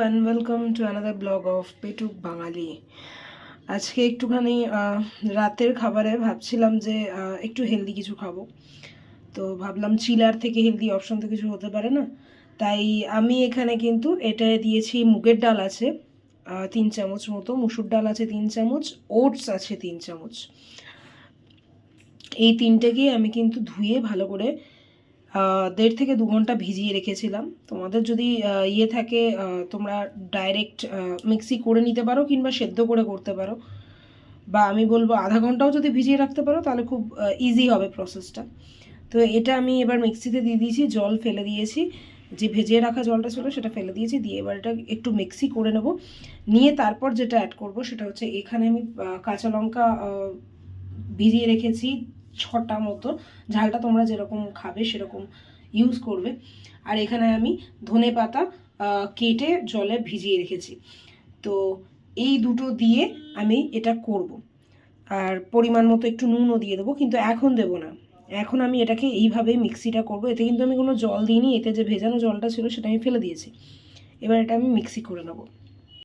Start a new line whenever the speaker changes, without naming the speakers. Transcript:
And welcome to another blog of Petuk Bangali আজকে একটুখানি রাতের খাবারে ভাবছিলাম যে একটু হেলদি কিছু খাব। তো ভাবলাম চিলার থেকে হেলদি অপশন তো কিছু হতে পারে না। তাই আমি এখানে কিন্তু এটা দিয়েছি মুগের ডাল আছে তিন চামচ মতো। মুসুর ডাল আছে তিন চামচ, ওটস আছে তিন চামচ। এই তিনটেকেই আমি কিন্তু ধুয়ে ভালো করে দেড় থেকে দু ঘণ্টা ভিজিয়ে রেখেছিলাম। তোমাদের যদি ইয়ে থাকে তোমরা ডাইরেক্ট মিক্সি করে নিতে পারো কিংবা সেদ্ধ করে করতে পারো। বা আমি বলব আধা ঘন্টাও যদি ভিজিয়ে রাখতে পারো, তাহলে খুব ইজি হবে প্রসেসটা তো এটা আমি এবার মিক্সিতে দিয়ে দিয়েছি, জল ফেলে দিয়েছি। যে ভেজে রাখা জলটা ছিল সেটা ফেলে দিয়েছি, দিয়ে এবার এটা একটু মিক্সি করে নেব। নিয়ে তারপর যেটা অ্যাড করব সেটা হচ্ছে, এখানে আমি কাঁচা লঙ্কা ভিজিয়ে রেখেছি। ছটা মতো, ঝালটা তোমরা যেরকম খাবে সেরকম ইউজ করবে। আর এখানে আমি ধনে পাতা কেটে জলে ভিজিয়ে রেখেছি। তো এই দুটো দিয়ে আমি এটা করব। আর পরিমাণ মতো একটু নুনও দিয়ে দেবো, কিন্তু এখন দেবো না। এখন আমি এটাকে এইভাবেই মিক্সিটা করব। এতে কিন্তু আমি কোনো জল দিইনি, এতে যে ভেজানো জলটা ছিল সেটা আমি ফেলে দিয়েছি। এবার এটা আমি মিক্সি করে নেব।